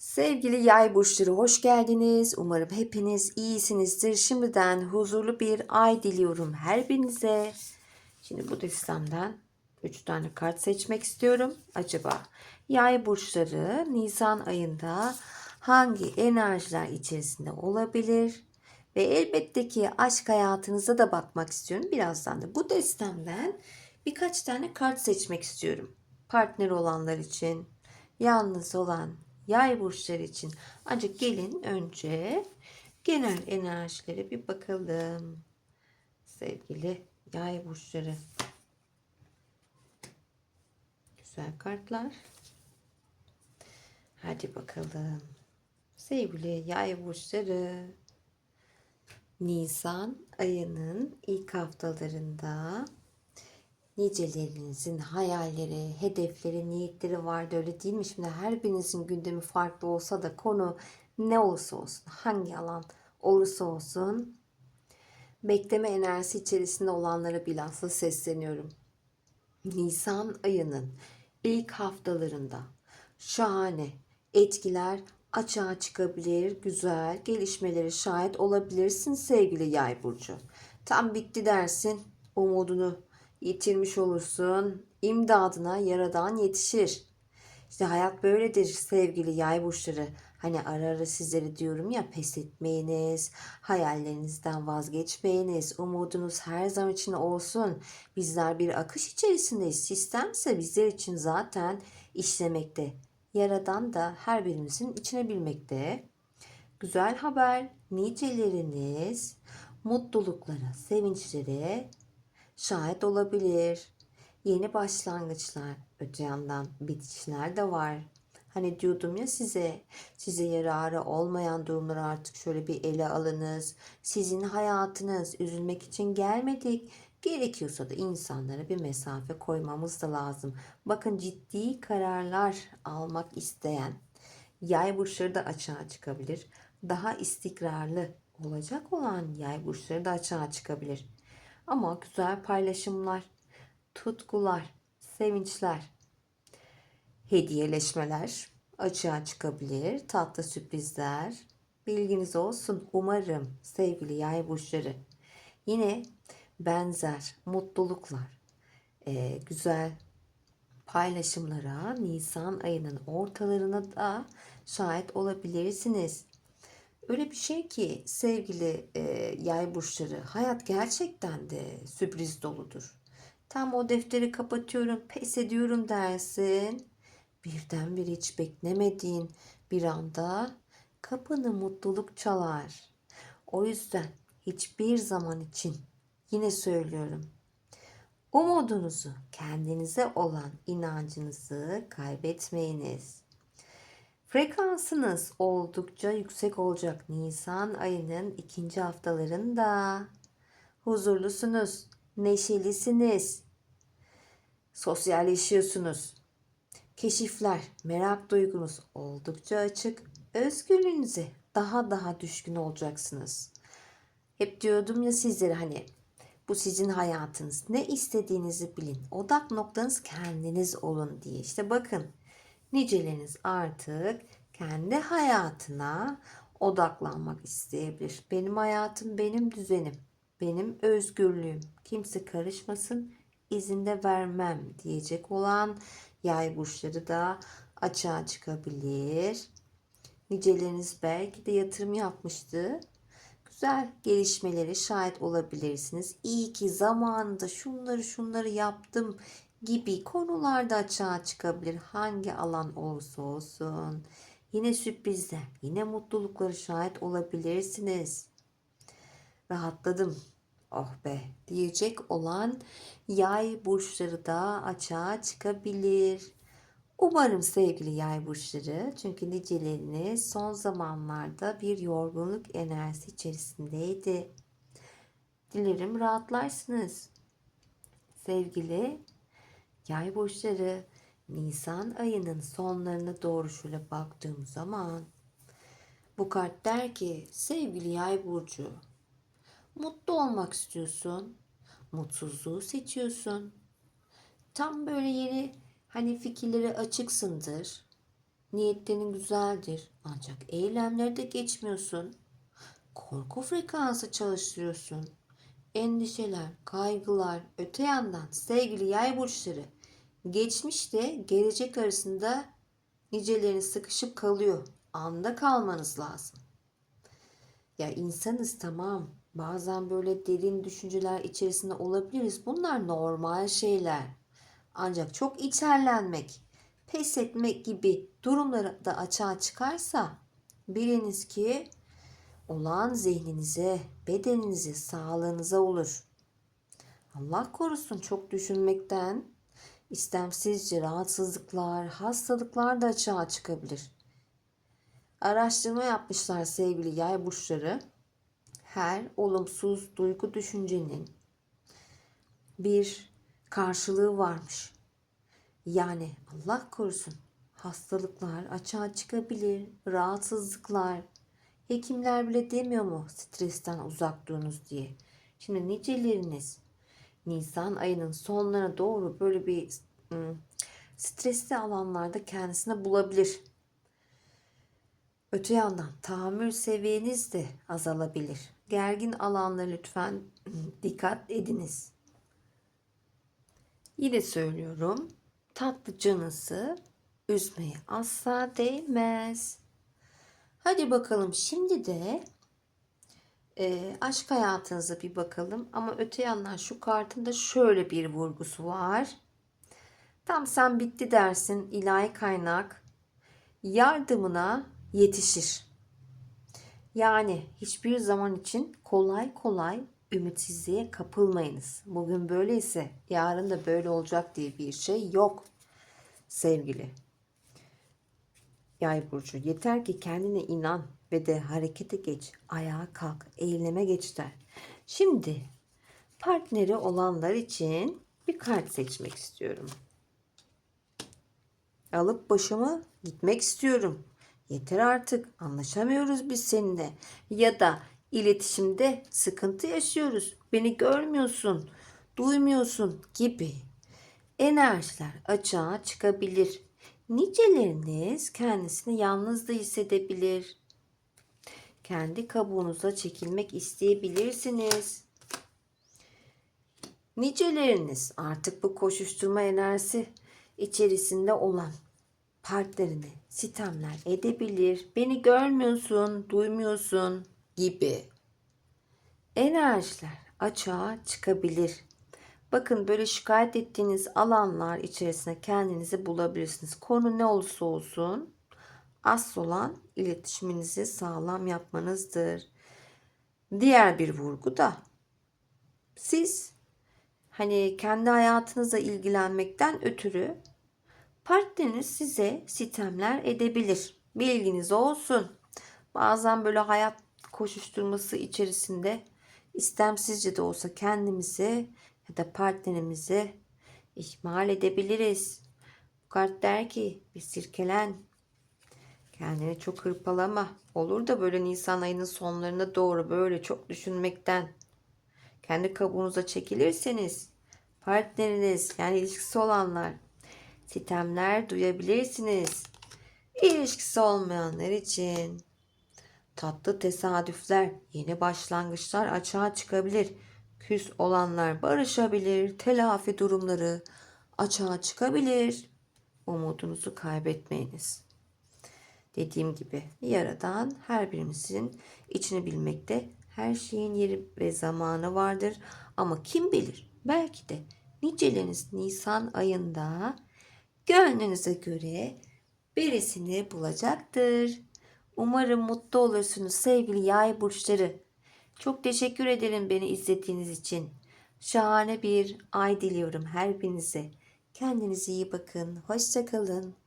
Sevgili yay burçları hoş geldiniz. Umarım hepiniz iyisinizdir. Şimdiden huzurlu bir ay diliyorum her birinize. Şimdi bu listemden 3 tane kart seçmek istiyorum. Acaba yay burçları Nisan ayında hangi enerjiler içerisinde olabilir? Ve elbette ki aşk hayatınıza da bakmak istiyorum. Birazdan da bu destemden birkaç tane kart seçmek istiyorum. Partner olanlar için, yalnız olan yay burçları için. Ancak gelin önce genel enerjilere bir bakalım. Sevgili yay burçları. Güzel kartlar. Hadi bakalım. Sevgili yay burçları. Nisan ayının ilk haftalarında nicelerinizin hayalleri, hedefleri, niyetleri vardı öyle değil mi? Şimdi her birinizin gündemi farklı olsa da konu ne olursa olsun, hangi alan olursa olsun bekleme enerjisi içerisinde olanlara bilhassa sesleniyorum. Nisan ayının ilk haftalarında şahane etkiler açığa çıkabilir, güzel gelişmeleri şahit olabilirsin sevgili yay burcu. Tam bitti dersin, umudunu yitirmiş olursun. İmdadına yaradan yetişir. İşte hayat böyledir sevgili yay burçları. Hani ara ara sizlere diyorum ya pes etmeyiniz, hayallerinizden vazgeçmeyiniz, umudunuz her zaman için olsun. Bizler bir akış içerisindeyiz. Sistem ise bizler için zaten işlemekte. Yaradan da her birimizin içine bilmekte. Güzel haber, niceleriniz mutluluklara, sevinçlere şahit olabilir. Yeni başlangıçlar, öte yandan bitişler de var. Hani diyordum ya size, size yararı olmayan durumları artık şöyle bir ele alınız. Sizin hayatınız üzülmek için gelmedik. Gerekiyorsa da insanlara bir mesafe koymamız da lazım. Bakın ciddi kararlar almak isteyen yay burçları da açığa çıkabilir. Daha istikrarlı olacak olan yay burçları da açığa çıkabilir. Ama güzel paylaşımlar, tutkular, sevinçler, hediyeleşmeler açığa çıkabilir. Tatlı sürprizler. Bilginiz olsun umarım sevgili yay burçları. Yine benzer mutluluklar, e, güzel paylaşımlara Nisan ayının ortalarına da şahit olabilirsiniz. Öyle bir şey ki sevgili e, yay burçları hayat gerçekten de sürpriz doludur. Tam o defteri kapatıyorum, pes ediyorum dersin. Birdenbire hiç beklemediğin bir anda kapını mutluluk çalar. O yüzden hiçbir zaman için yine söylüyorum. Umudunuzu, kendinize olan inancınızı kaybetmeyiniz. Frekansınız oldukça yüksek olacak Nisan ayının ikinci haftalarında. Huzurlusunuz, neşelisiniz, sosyalleşiyorsunuz. Keşifler, merak duygunuz oldukça açık. Özgürlüğünüze daha daha düşkün olacaksınız. Hep diyordum ya sizlere hani bu sizin hayatınız. Ne istediğinizi bilin. Odak noktanız kendiniz olun diye. İşte bakın niceleriniz artık kendi hayatına odaklanmak isteyebilir. Benim hayatım, benim düzenim, benim özgürlüğüm. Kimse karışmasın, izin de vermem diyecek olan yay burçları da açığa çıkabilir. Niceleriniz belki de yatırım yapmıştı. Güzel gelişmeleri şahit olabilirsiniz. İyi ki zamanında şunları şunları yaptım gibi konularda açığa çıkabilir. Hangi alan olursa olsun. Yine sürprizler, yine mutlulukları şahit olabilirsiniz. Rahatladım. Oh be diyecek olan yay burçları da açığa çıkabilir. Umarım sevgili yay burçları çünkü niceleriniz son zamanlarda bir yorgunluk enerjisi içerisindeydi. Dilerim rahatlarsınız. Sevgili Yay burçları Nisan ayının sonlarına doğru şöyle baktığım zaman bu kart der ki sevgili yay burcu mutlu olmak istiyorsun. Mutsuzluğu seçiyorsun. Tam böyle yeni hani fikirlere açıksındır. Niyetlerin güzeldir ancak eylemlerde geçmiyorsun. Korku frekansı çalıştırıyorsun. Endişeler, kaygılar, öte yandan sevgili yay burçları geçmişle gelecek arasında nicelerini sıkışıp kalıyor. Anda kalmanız lazım. Ya insanız tamam. Bazen böyle derin düşünceler içerisinde olabiliriz. Bunlar normal şeyler. Ancak çok içerlenmek, pes etmek gibi durumları da açığa çıkarsa biliniz ki olan zihninize, bedeninize, sağlığınıza olur. Allah korusun çok düşünmekten istemsizce rahatsızlıklar, hastalıklar da açığa çıkabilir. Araştırma yapmışlar sevgili yay burçları. Her olumsuz duygu düşüncenin bir karşılığı varmış. Yani Allah korusun hastalıklar açığa çıkabilir, rahatsızlıklar. Hekimler bile demiyor mu stresten uzak durunuz diye. Şimdi niceleriniz Nisan ayının sonlarına doğru böyle bir ım, stresli alanlarda kendisine bulabilir. Öte yandan tahammül seviyeniz de azalabilir. Gergin alanlara lütfen dikkat ediniz. Yine söylüyorum. Tatlı canısı üzmeye asla değmez. Hadi bakalım şimdi de e, aşk hayatınıza bir bakalım. Ama öte yandan şu kartın da şöyle bir vurgusu var. Tam sen bitti dersin ilahi kaynak yardımına yetişir. Yani hiçbir zaman için kolay kolay ümitsizliğe kapılmayınız. Bugün böyleyse yarın da böyle olacak diye bir şey yok sevgili. Yay burcu yeter ki kendine inan ve de harekete geç, ayağa kalk, eyleme geç der. Şimdi partneri olanlar için bir kart seçmek istiyorum. Alıp başımı gitmek istiyorum. Yeter artık anlaşamıyoruz biz seninle. Ya da iletişimde sıkıntı yaşıyoruz. Beni görmüyorsun, duymuyorsun gibi enerjiler açığa çıkabilir. Niceleriniz kendisini yalnız da hissedebilir. Kendi kabuğunuza çekilmek isteyebilirsiniz. Niceleriniz artık bu koşuşturma enerjisi içerisinde olan partnerini sitemler edebilir. Beni görmüyorsun, duymuyorsun gibi enerjiler açığa çıkabilir. Bakın böyle şikayet ettiğiniz alanlar içerisinde kendinizi bulabilirsiniz. Konu ne olursa olsun asıl olan iletişiminizi sağlam yapmanızdır. Diğer bir vurgu da siz hani kendi hayatınızla ilgilenmekten ötürü partneriniz size sitemler edebilir. Bilginiz olsun. Bazen böyle hayat koşuşturması içerisinde istemsizce de olsa kendimizi ya da partnerimizi ihmal edebiliriz. Bu kart der ki bir sirkelen. Kendini çok hırpalama. Olur da böyle Nisan ayının sonlarına doğru böyle çok düşünmekten kendi kabuğunuza çekilirseniz partneriniz yani ilişkisi olanlar sitemler duyabilirsiniz. İlişkisi olmayanlar için tatlı tesadüfler, yeni başlangıçlar açığa çıkabilir. Küs olanlar barışabilir, telafi durumları açığa çıkabilir. Umudunuzu kaybetmeyiniz. Dediğim gibi yaradan her birimizin içini bilmekte her şeyin yeri ve zamanı vardır. Ama kim bilir belki de niceleriniz Nisan ayında gönlünüze göre birisini bulacaktır. Umarım mutlu olursunuz sevgili yay burçları. Çok teşekkür ederim beni izlediğiniz için. Şahane bir ay diliyorum her birinize. Kendinize iyi bakın. Hoşçakalın.